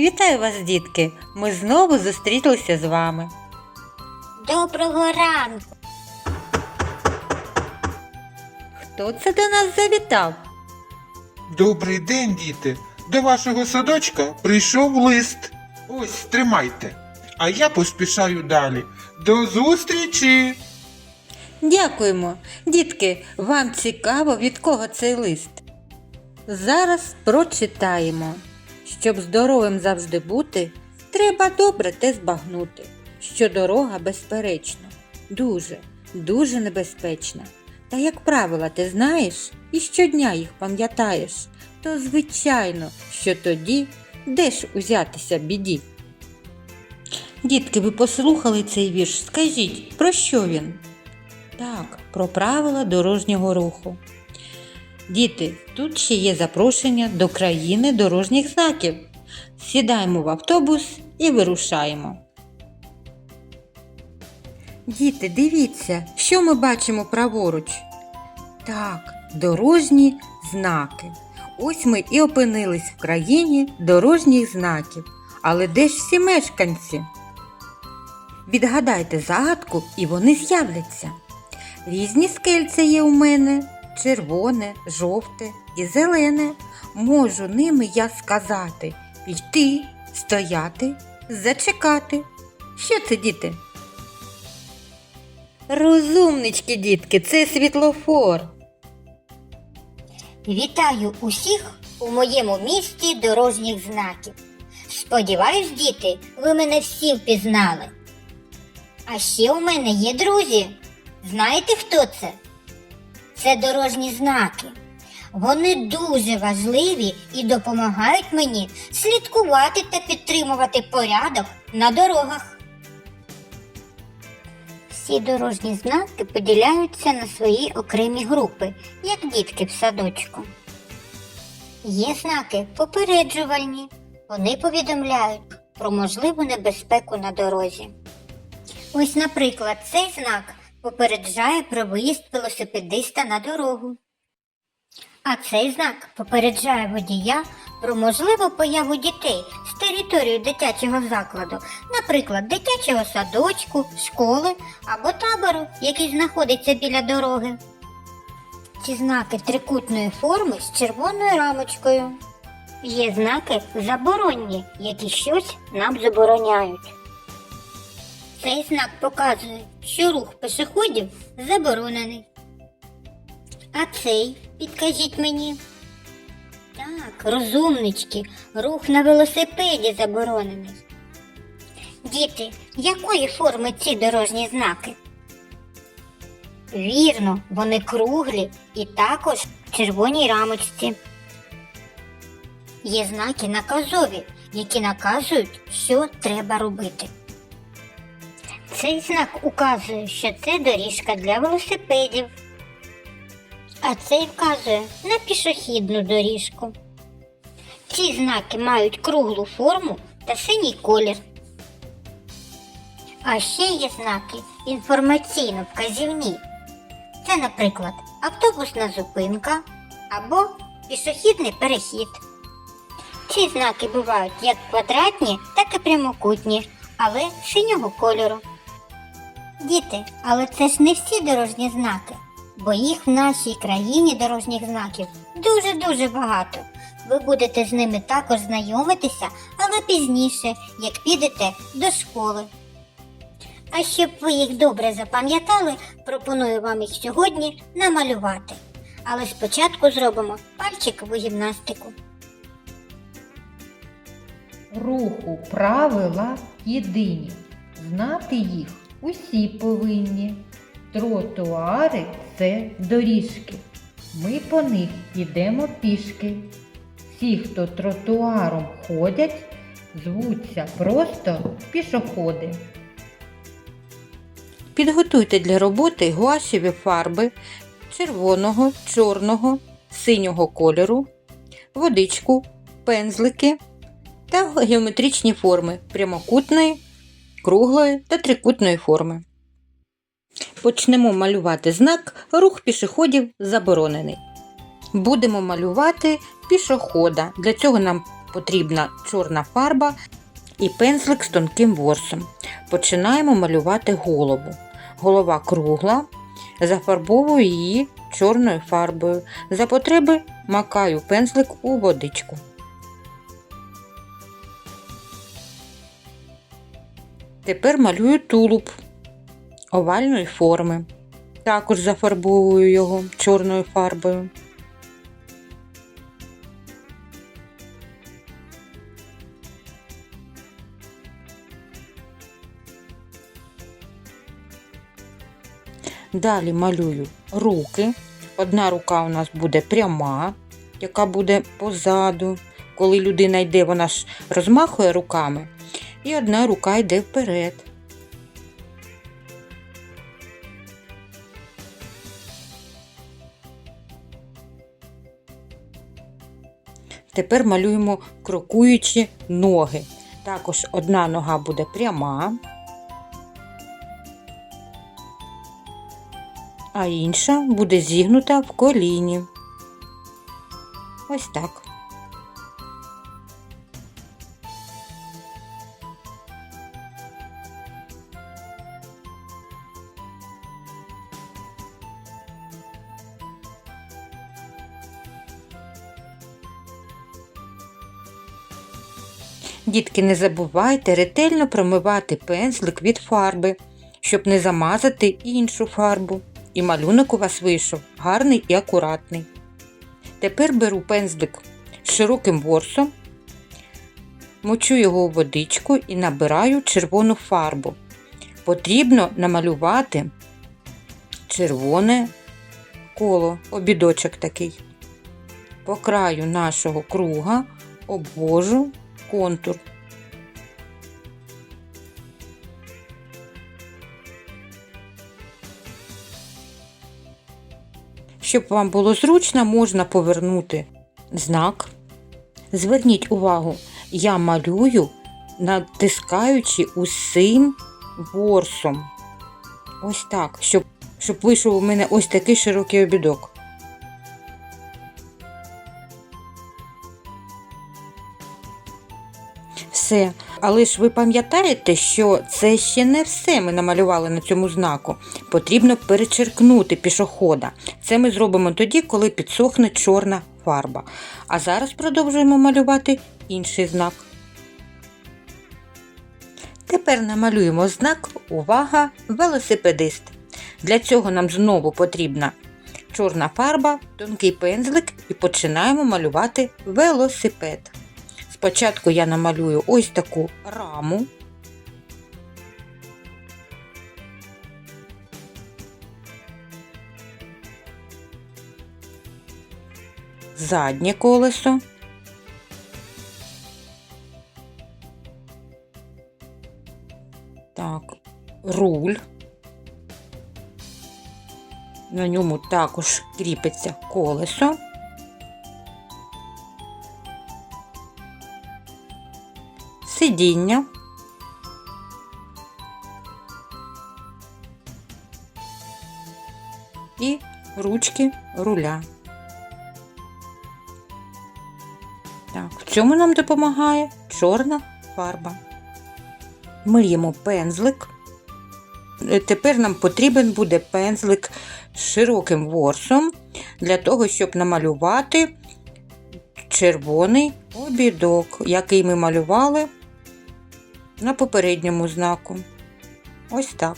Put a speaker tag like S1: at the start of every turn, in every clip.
S1: Вітаю вас, дітки! Ми знову зустрілися з вами.
S2: Доброго ранку.
S1: Хто це до нас завітав?
S3: Добрий день, діти. До вашого садочка прийшов лист. Ось, тримайте. А я поспішаю далі. До зустрічі!
S1: Дякуємо. Дітки, вам цікаво, від кого цей лист? Зараз прочитаємо. Щоб здоровим завжди бути, треба добре те збагнути, що дорога безперечно, дуже, дуже небезпечна. Та як правила ти знаєш і щодня їх пам'ятаєш, то звичайно, що тоді де ж узятися біді. Дітки, ви послухали цей вірш, скажіть, про що він? Так, про правила дорожнього руху. Діти, тут ще є запрошення до країни дорожніх знаків. Сідаємо в автобус і вирушаємо. Діти, дивіться, що ми бачимо праворуч. Так, дорожні знаки. Ось ми і опинились в країні дорожніх знаків. Але де ж всі мешканці? Відгадайте загадку, і вони з'являться. Різні скельця є у мене червоне, жовте і зелене. Можу ними я сказати йти, стояти, зачекати. Що це, діти? Розумнички, дітки, це світлофор.
S2: Вітаю усіх у моєму місті дорожніх знаків. Сподіваюсь, діти, ви мене всі впізнали. А ще у мене є друзі. Знаєте, хто це? Це дорожні знаки. Вони дуже важливі і допомагають мені слідкувати та підтримувати порядок на дорогах. Всі дорожні знаки поділяються на свої окремі групи, як дітки в садочку. Є знаки попереджувальні. Вони повідомляють про можливу небезпеку на дорозі. Ось, наприклад, цей знак попереджає про виїзд велосипедиста на дорогу. А цей знак попереджає водія про можливу появу дітей з території дитячого закладу, наприклад, дитячого садочку, школи або табору, який знаходиться біля дороги. Ці знаки трикутної форми з червоною рамочкою. Є знаки заборонні, які щось нам забороняють. Цей знак показує, що рух пешеходів заборонений. А цей, підкажіть мені. Так, розумнички, рух на велосипеді заборонений. Діти, якої форми ці дорожні знаки? Вірно, вони круглі і також в червоній рамочці. Є знаки наказові, які наказують, що треба робити. Цей знак указує, що це доріжка для велосипедів. А цей вказує на пішохідну доріжку. Ці знаки мають круглу форму та синій колір. А ще є знаки інформаційно вказівні. Це, наприклад, автобусна зупинка або пішохідний перехід. Ці знаки бувають як квадратні, так і прямокутні, але синього кольору. Діти, але це ж не всі дорожні знаки, бо їх в нашій країні дорожніх знаків дуже-дуже багато. Ви будете з ними також знайомитися, але пізніше, як підете до школи. А щоб ви їх добре запам'ятали, пропоную вам їх сьогодні намалювати. Але спочатку зробимо пальчикову гімнастику.
S4: Руху правила єдині, знати їх усі повинні. Тротуари це доріжки. Ми по них йдемо пішки. Всі, хто тротуаром ходять, звуться просто пішоходи.
S1: Підготуйте для роботи гуашеві фарби червоного, чорного, синього кольору, водичку, пензлики та геометричні форми прямокутної, круглої та трикутної форми. Почнемо малювати знак рух пішоходів заборонений. Будемо малювати пішохода. Для цього нам потрібна чорна фарба і пензлик з тонким ворсом. Починаємо малювати голову. Голова кругла, зафарбовую її чорною фарбою. За потреби макаю пензлик у водичку. Тепер малюю тулуб овальної форми. Також зафарбовую його чорною фарбою. Далі малюю руки. Одна рука у нас буде пряма, яка буде позаду. Коли людина йде, вона ж розмахує руками. І одна рука йде вперед. Тепер малюємо крокуючі ноги. Також одна нога буде пряма, а інша буде зігнута в коліні. Ось так. Дітки, не забувайте ретельно промивати пензлик від фарби, щоб не замазати іншу фарбу. І малюнок у вас вийшов гарний і акуратний. Тепер беру пензлик з широким ворсом, мочу його у водичку і набираю червону фарбу. Потрібно намалювати червоне коло, обідочок такий. По краю нашого круга обвожу контур. Щоб вам було зручно, можна повернути знак. Зверніть увагу, я малюю, натискаючи усім ворсом. Ось так, щоб, щоб вийшов у мене ось такий широкий обідок. Все. Але ж ви пам'ятаєте, що це ще не все ми намалювали на цьому знаку. Потрібно перечеркнути пішохода. Це ми зробимо тоді, коли підсохне чорна фарба. А зараз продовжуємо малювати інший знак. Тепер намалюємо знак Увага! Велосипедист. Для цього нам знову потрібна чорна фарба, тонкий пензлик і починаємо малювати велосипед. Спочатку я намалюю ось таку раму. Заднє колесо. Так, руль. На ньому також кріпиться колесо. Сидіння. І ручки руля. Так, в цьому нам допомагає чорна фарба. Миємо пензлик. Е, Тепер нам потрібен буде пензлик з широким ворсом для того, щоб намалювати червоний обідок, який ми малювали на попередньому знаку. Ось так.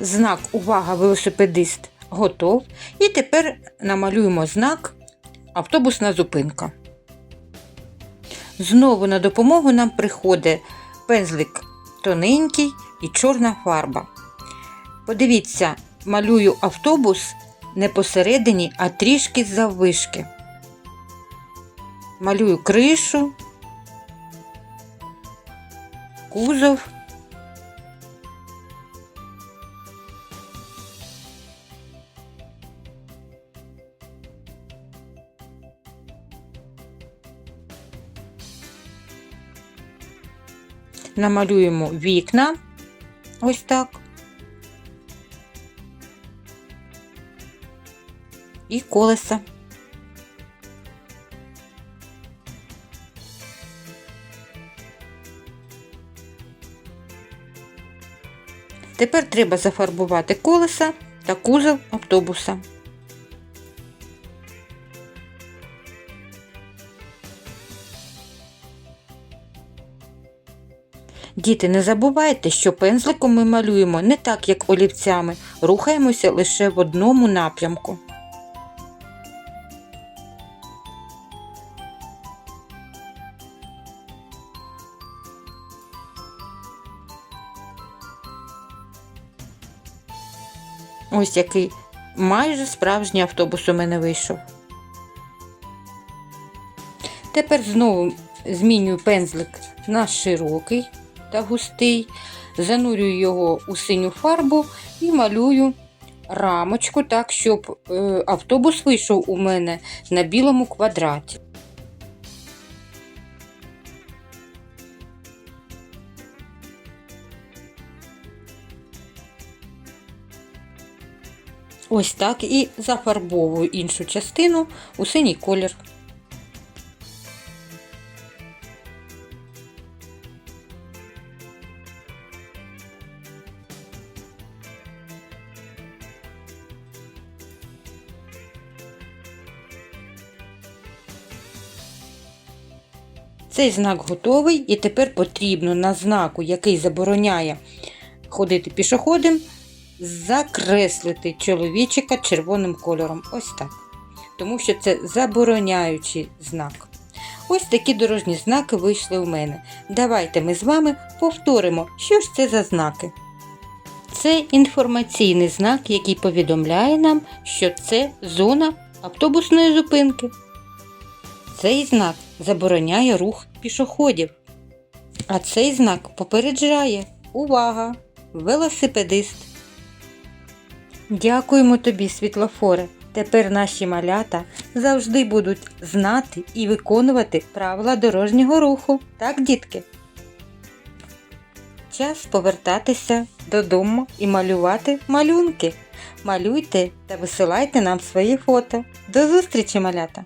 S1: Знак Увага, велосипедист готов. І тепер намалюємо знак Автобусна зупинка. Знову на допомогу нам приходить пензлик тоненький і чорна фарба. Подивіться, малюю автобус не посередині, а трішки заввишки. Малюю кришу, кузов. Намалюємо вікна. Ось так. І колеса. Тепер треба зафарбувати колеса та кузов автобуса. Діти, не забувайте, що пензликом ми малюємо не так, як олівцями, рухаємося лише в одному напрямку. Ось який майже справжній автобус у мене вийшов. Тепер знову змінюю пензлик на широкий та густий, занурюю його у синю фарбу і малюю рамочку так, щоб е, автобус вийшов у мене на білому квадраті. Ось так і зафарбовую іншу частину у синій колір. Цей знак готовий, і тепер потрібно на знаку, який забороняє ходити пішоходом, закреслити чоловічика червоним кольором. Ось так. Тому що це забороняючий знак. Ось такі дорожні знаки вийшли у мене. Давайте ми з вами повторимо, що ж це за знаки. Це інформаційний знак, який повідомляє нам, що це зона автобусної зупинки. Цей знак забороняє рух пішоходів. А цей знак попереджає Увага! Велосипедист. Дякуємо тобі, світлофоре. Тепер наші малята завжди будуть знати і виконувати правила дорожнього руху. Так, дітки? Час повертатися додому і малювати малюнки. Малюйте та висилайте нам свої фото. До зустрічі, малята!